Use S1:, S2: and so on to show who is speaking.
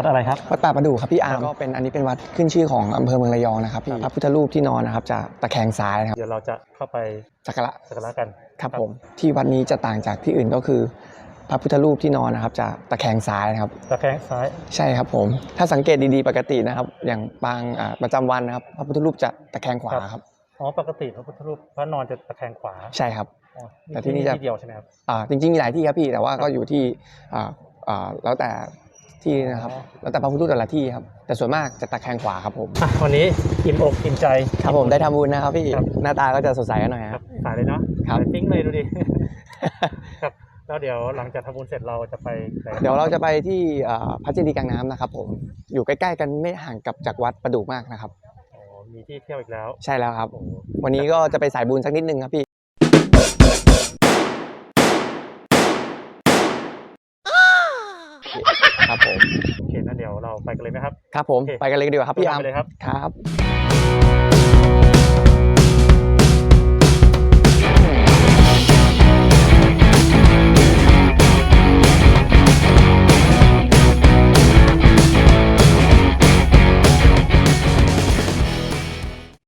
S1: วัดอะไรครับ
S2: วัดป่าประดู่ครับพี่อาร์มก็เป็นอันนี้เป็นวัดขึ้นชื่อของอำเภอเมืองระยองนะครับพี่พระพุทธรูปที่นอนนะครับจะตะแคงซ้ายนะครับ
S1: เดี๋ยวเราจะเข้าไป
S2: สักการะ
S1: สักการะกัน
S2: ครับผมที่วัดนี้จะต่างจากที่อื่นก็คือพระพุทธรูปที่นอนนะครับจะตะแคงซ้ายนะครับ
S1: ตะแคงซ้าย
S2: ใช่ครับผม ถ้าสังเกตดีๆปกตินะครับ อย่างบางอ่าประจำวันนะครับ พระพุทธรูปจะตะแคงขวาครับ
S1: อ๋อปกติพระพุทธรูปพระนอนจะตะแคงขวา
S2: ใช่ครับ
S1: อ๋อ
S2: แต่ที่นี่จะ
S1: ที่เดียวใช่ไหมครับ
S2: อ่าจริงๆมีหลายที่ครับพี่แต่ว่าก็อยู่ที่อ่าอ่าแล้วแต่ ที่นะครับ
S1: อ๋อ
S2: แล้วแต่พระพุทธรูปแต่ละที่ครับแต่ส่วนมากจะตะแคงขวาครับผม
S1: อะวันนี้อิ่มอกอิ่มใจ
S2: ครับผมได้ทำบุญนะครับพี่
S1: ครับ
S2: หน้าตาก็จะสดใสกันหน่อย
S1: ค
S2: ค
S1: รั
S2: รั
S1: บ บสายเลยเนาะ
S2: ครับ
S1: สายปิ้งเลยดูดิ ครับแล้วเดี๋ยวหลังจากทำบุญเสร็จเราจะไปไหน
S2: เดี๋ยวเราจะไปที่อ่าพระเจดีย์กลางน้ำนะครับผมอยู่ใกล้ๆกันไม่ห่างกับจากวัดประดู่มากนะครับ
S1: อ๋อมีที่เที่ยวอีกแล้ว
S2: ใช่แล้วครับ
S1: โอ้โห
S2: วันนี้ก็จะไปสายบุญสักนิดนึงครับพี่ ครับผม
S1: โอเคงั้นเดี๋ยวเราไปกันเลยไหมครับ
S2: ครับผม
S1: โอเค
S2: ไปกันเลยดีกว่าครับพี่อาร์ม
S1: ไปเลยครับ
S2: ครับ